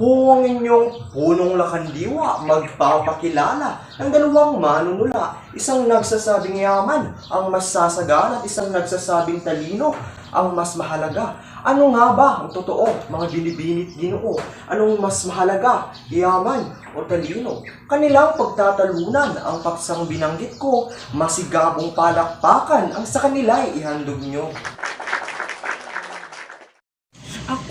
Ako ang inyong punong lakandiwa, magpapakilala ng dalawang manunula. Isang nagsasabing yaman, ang mas sasagal at isang nagsasabing talino, ang mas mahalaga. Ano nga ba ang totoo, mga binibinit ginoo? Anong mas mahalaga, yaman o talino? Kanilang pagtatalunan ang paksang binanggit ko, masigabong palakpakan ang sa kanila'y ihandog nyo.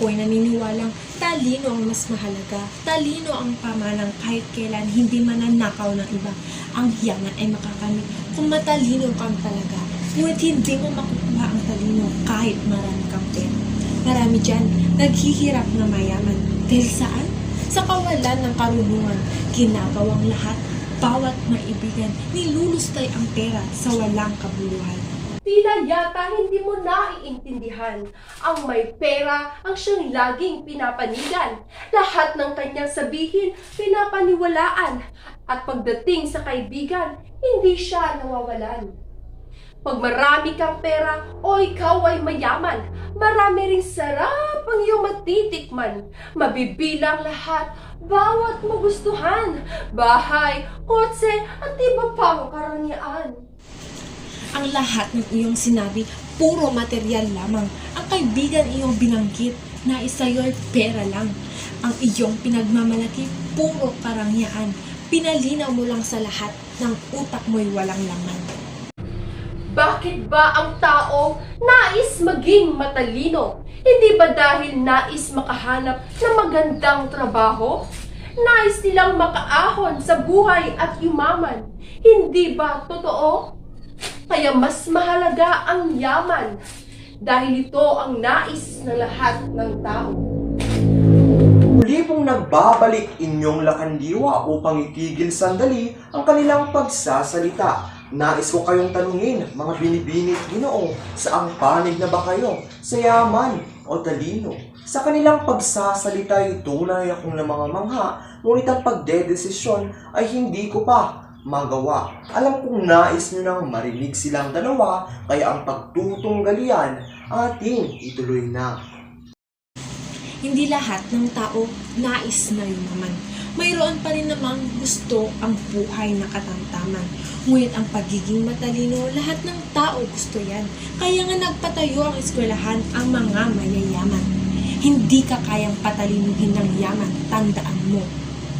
Ako'y naniniwalang talino ang mas mahalaga. Talino ang pamanang kahit kailan hindi mananakaw ng iba. Ang yaman ay makakamit kung matalino kang talaga. Ngunit hindi mo makukuha ang talino kahit marami kang pera. Marami dyan, naghihirap na mayaman. Dahil saan? Sa kawalan ng karunungan, ginagawang lahat, bawat maibigan, nilulustay ang pera sa walang kabuluhan. Tila yata hindi mo naiintindihan. Ang may pera ang siyang laging pinapanigan. Lahat ng kanyang sabihin, pinapaniwalaan. At pagdating sa kaibigan, hindi siya nawawalan. Pag marami kang pera o ikaw ay mayaman, marami ring sarap ang iyong matitikman. Mabibilang lahat, bawat magustuhan. Bahay, kotse, at iba pang karangyaan. Ang lahat ng iyong sinabi, puro material lamang. Ang kaibigan iyong binanggit, na isayo'y pera lang. Ang iyong pinagmamalaki, puro karangyaan. Pinalinaw mo lang sa lahat ng utak mo'y walang laman. Bakit ba ang tao nais maging matalino? Hindi ba dahil nais makahanap ng magandang trabaho? Nais nilang makaahon sa buhay at yumaman. Hindi ba totoo? Kaya mas mahalaga ang yaman dahil ito ang nais ng lahat ng tao. Muli pong nagbabalik inyong lakandiwa upang itigil sandali ang kanilang pagsasalita. Nais ko kayong tanungin, mga binibinit ginoo, saang panig na ba kayo? Sa yaman o talino? Sa kanilang pagsasalita ay tunay akong na mga mangha, ngunit ang pagdedesisyon ay hindi ko pa magawa. Alam kong nais nyo nang marinig silang dalawa, kaya ang pagtutunggalian ating ituloy na. Hindi lahat ng tao nais na yumaman. Mayroon pa rin namang gusto ang buhay na katamtaman. Ngunit ang pagiging matalino, lahat ng tao gusto yan. Kaya nga nagpatayo ang eskwelahan ang mga mayayaman. Hindi ka kayang patalinuhin ng yaman, tandaan mo.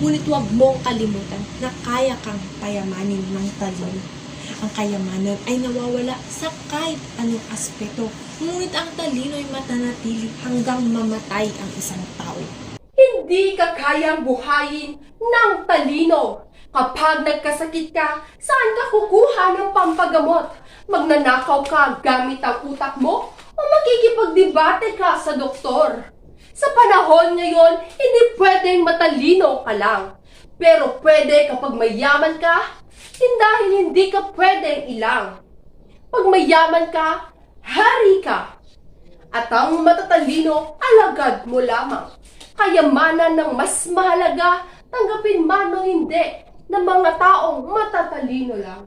Ngunit huwag mong kalimutan na kaya kang payamanin ng talino. Ang kayamanan ay nawawala sa kahit anong aspeto. Ngunit ang talino ay matanatili hanggang mamatay ang isang tao. Hindi ka kayang buhayin ng talino. Kapag nagkasakit ka, saan ka kukuha ng pampagamot? Magnanakaw ka gamit ang utak mo? O makikipagdebate ka sa doktor? Sa panahon ngayon, hindi pwedeng matalino ka lang. Pero pwede kapag mayaman ka, hindi dahil hindi ka pwedeng ilang. Pag mayaman ka, hari ka. At ang matatalino, alagad mo lamang. Kayamanan ng mas mahalaga, tanggapin man o hindi, ng mga taong matatalino lang.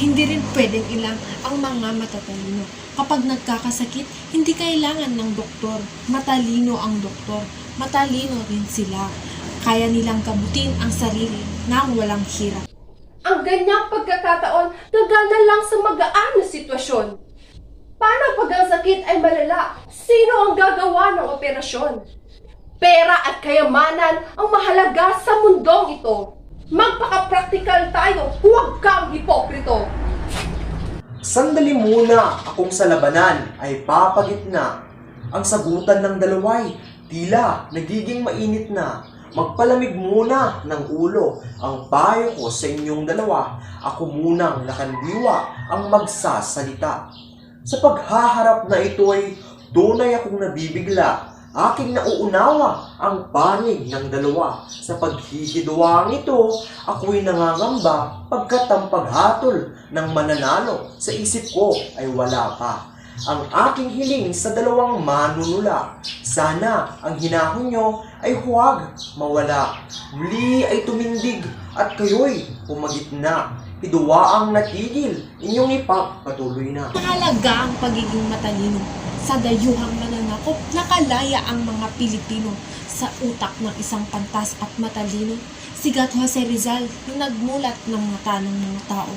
Hindi rin pwedeng ilang ang mga matatalino. Kapag nagkakasakit, hindi kailangan ng doktor. Matalino ang doktor. Matalino rin sila. Kaya nilang kabutin ang sarili nang walang hirap. Ang ganyang pagkakataon, gagana lang sa magaan na sitwasyon. Paano pag ang sakit ay malala? Sino ang gagawa ng operasyon? Pera at kayamanan ang mahalaga sa mundong ito. Magpaka-practical tayo, huwag kang hipokrito. Sandali muna akong sa labanan ay papagitna. Ang sagutan ng dalaway, tila nagiging mainit na. Magpalamig muna ng ulo ang payo ko sa inyong dalawa. Ako munang lakandiwa ang magsasalita. Sa paghaharap na ito ay tunay akong nabibigla. Aking nauunawa ang panig ng dalawa. Sa paghihidwang ito, ako'y nangangamba pagkat ang paghatol ng mananalo sa isip ko ay wala pa. Ang aking hiling sa dalawang manunula, sana ang hinahon nyo ay huwag mawala. Muli ay tumindig at kayo'y pumagitna. Hidwa ang natigil, inyong ipagpatuloy na. Mahalaga ang pagiging matalino. Sa dayuhang mananakop, nakalaya ang mga Pilipino. sa utak ng isang pantas at matalino, sigat Jose Rizal yung nagmulat ng mata ng mga tao.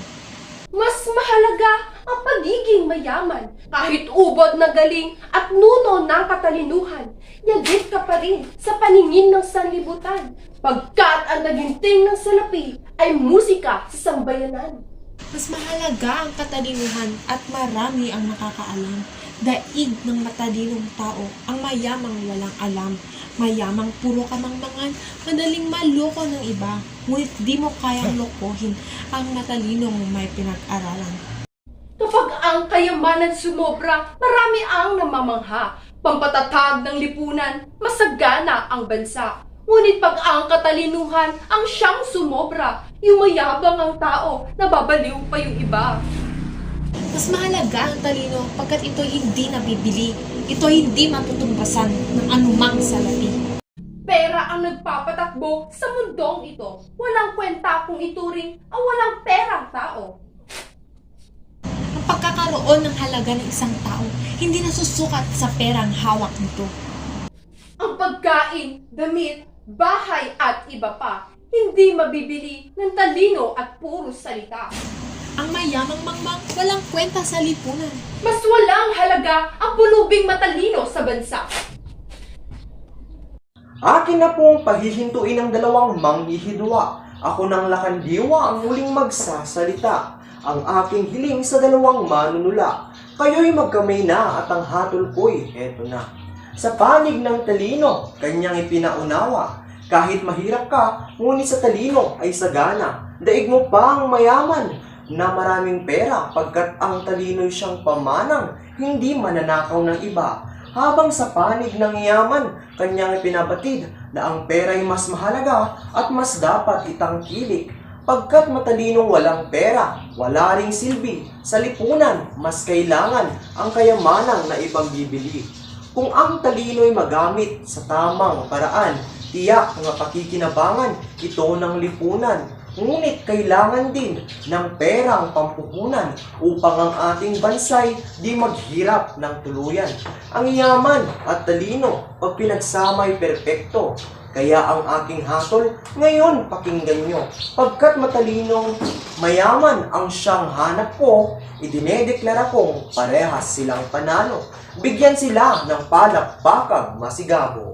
Mas mahalaga ang pagiging mayaman. Kahit ubod na galing at nuno ng katalinuhan, yagit ka pa rin sa paningin ng sanlibutan. Pagkat ang naginting ng salapi ay musika sa sambayanan. Mas mahalaga ang katalinuhan at marami ang nakakaalam. Daig ng matalinong tao ang mayamang walang alam. Mayamang puro kamangmangan, madaling maloko ng iba. Ngunit di mo kayang lokohin ang matalinong may pinag-aralan. Kapag ang kayamanan sumobra, marami ang namamangha. Pampatatag ng lipunan, masagana ang bansa. Ngunit pag ang katalinuhan ang siyang sumobra, yumayabang ang tao, nababaliw pa yung iba. Mas mahalaga ang talino pagkat ito hindi nabibili. Ito hindi matutumbasan ng anumang salapi. Pera ang nagpapatakbo sa mundong ito. Walang kwenta kung ituring ang walang perang tao. Ang pagkakaroon ng halaga ng isang tao hindi nasusukat sa perang hawak nito. Ang pagkain, damit, bahay at iba pa, hindi mabibili ng talino at puro salita. Ang mayamang mangmang walang kwenta sa lipunan. Mas walang halaga ang pulubing matalino sa bansa. Akin na pong pahihintuin ang dalawang manghihidwa. Ako ng lakandiwa ang muling magsasalita. Ang aking hiling sa dalawang manunula. Kayo'y magkamay na at ang hatol ko'y heto na. Sa panig ng talino, kanyang ipinaunawa. Kahit mahirap ka, ngunit sa talino ay sagana. Daig mo pa ang mayaman na maraming pera pagkat ang talino'y siyang pamanang, hindi mananakaw ng iba. Habang sa panig ng yaman, kanyang ipinabatid na ang pera'y mas mahalaga at mas dapat itangkilik. Pagkat matalinong walang pera, wala ring silbi. Sa lipunan, mas kailangan ang kayamanang na ibang bibili. Kung ang talino'y magamit sa tamang paraan, tiyak nga pakikinabangan ito ng lipunan. Ngunit kailangan din ng perang pampuhunan upang ang ating bansay di maghirap ng tuluyan. Ang yaman at talino pag pinagsamay perpekto. Kaya ang aking hatol ngayon pakinggan nyo. Pagkat matalinong mayaman ang siyang hanap ko, idinedeklara kong parehas silang panalo. Bigyan sila ng palakpakang masigabo.